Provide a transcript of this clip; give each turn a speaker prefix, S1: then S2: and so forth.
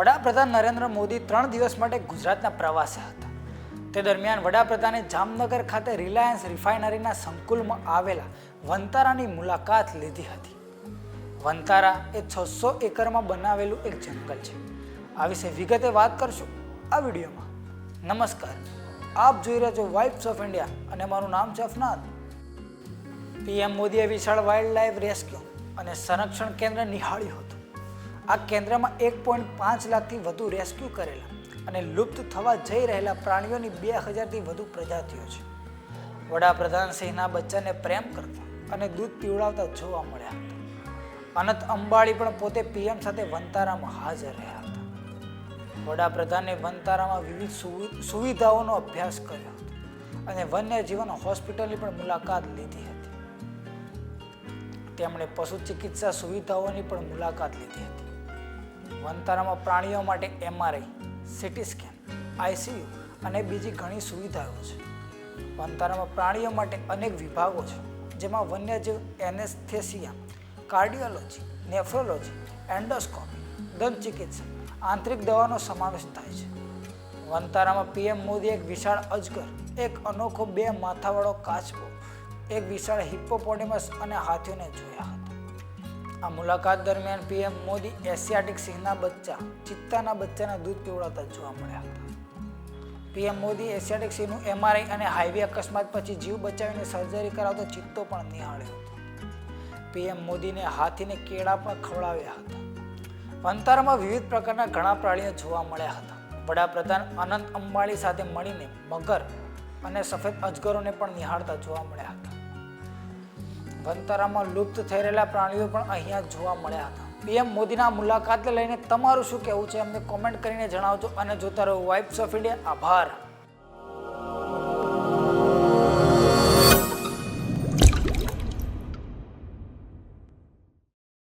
S1: વડાપ્રધાન નરેન્દ્ર મોદી ત્રણ દિવસ માટે ગુજરાતના પ્રવાસે હતા. તે દરમિયાન વડાપ્રધાને જામનગર ખાતે રિલાયન્સ રિફાઇનરીના સંકુલમાં આવેલા વંતારાની મુલાકાત લીધી હતી. વંતારા એ છસો એકરમાં બનાવેલું એક જંગલ છે. આ વિશે વિગતે વાત કરશું આ વિડીયોમાં. નમસ્કાર. આપ જોઈ રહ્યા છો વાઇબ્સ ઓફ ઇન્ડિયા અને મારું નામ છે અફનાદ પીએમ મોદીએ વિશાળ વાઇલ્ડ લાઈફ રેસ્ક્યુ અને સંરક્ષણ કેન્દ્ર નિહાળ્યું હતું. આ કેન્દ્રમાં એક પોઈન્ટ પાંચ લાખથી વધુ રેસ્ક્યુ કરેલા અને લુપ્ત થવા જઈ રહેલા પ્રાણીઓની બે હજારથી વધુ પ્રજાતિઓ છે. વડાપ્રધાન સિંહના બચ્ચાને પ્રેમ કરતા અને દૂધ પીવડાવતા જોવા મળ્યા હતા. અનંત અંબાણી પણ પોતે પીએમ સાથે વંતારામાં હાજર રહ્યા હતા. વડાપ્રધાને વનતારામાં વિવિધ સુવિ- સુવિધાઓનો અભ્યાસ કર્યો હતો અને વન્યજીવન હોસ્પિટલની પણ મુલાકાત લીધી હતી. તેમણે પશુ ચિકિત્સા સુવિધાઓની પણ મુલાકાત લીધી હતી. વનતારામાં પ્રાણીઓ માટે એમઆરઆઈ સીટી સ્કેન આઈસીયુ અને બીજી ઘણી સુવિધાઓ છે. વનતારામાં પ્રાણીઓ માટે અનેક વિભાગો છે, જેમાં વન્યજીવ, એનેસ્થેસિયા, કાર્ડિયોલોજી, નેફ્રોલોજી, એન્ડોસ્કોપી, દંત ચિકિત્સા આંતરિક દવાનો સમાવેશ થાય છે. વનતારામાં પીએમ મોદી એક વિશાળ અજગર, એક અનોખો બે માથાવાળો કાચબો, એક વિશાળ હિપ્પોપોટેમસ અને હાથીઓને જોયા હતા. આ મુલાકાત દરમિયાન પીએમ મોદી એશિયાટિક સિંહના બચ્ચા, ચિત્તાના બચ્ચાના દૂધ પીવડાવતા જોવા મળ્યા હતા. પીએમ મોદી એશિયાટિક સિંહનું એમઆરઆઈ અને હાઈવે અકસ્માત પછી જીવ બચાવીને સર્જરી કરાવતો ચિત્તો પણ નિહાળ્યો હતો. પીએમ મોદીને હાથીને કેળા પણ ખવડાવ્યા હતા. વંતારામાં વિવિધ પ્રકારના ઘણા પ્રાણીઓ જોવા મળ્યા હતા. વડાપ્રધાન અનંત અંબાણી સાથે મળીને મગર અને સફેદ અજગરોને પણ નિહાળતા જોવા મળ્યા હતા. વનતારામાં લુપ્ત થઈ રહેલા પ્રાણીઓ પણ અહીંયા જોવા મળ્યા હતા. પીએમ મોદીના મુલાકાતને લઈને તમારું શું કહેવું છે? અમને કોમેન્ટ કરીને જણાવજો અને જોતા રહો વાઇબ્સ ઓફ ઇન્ડિયા આભાર.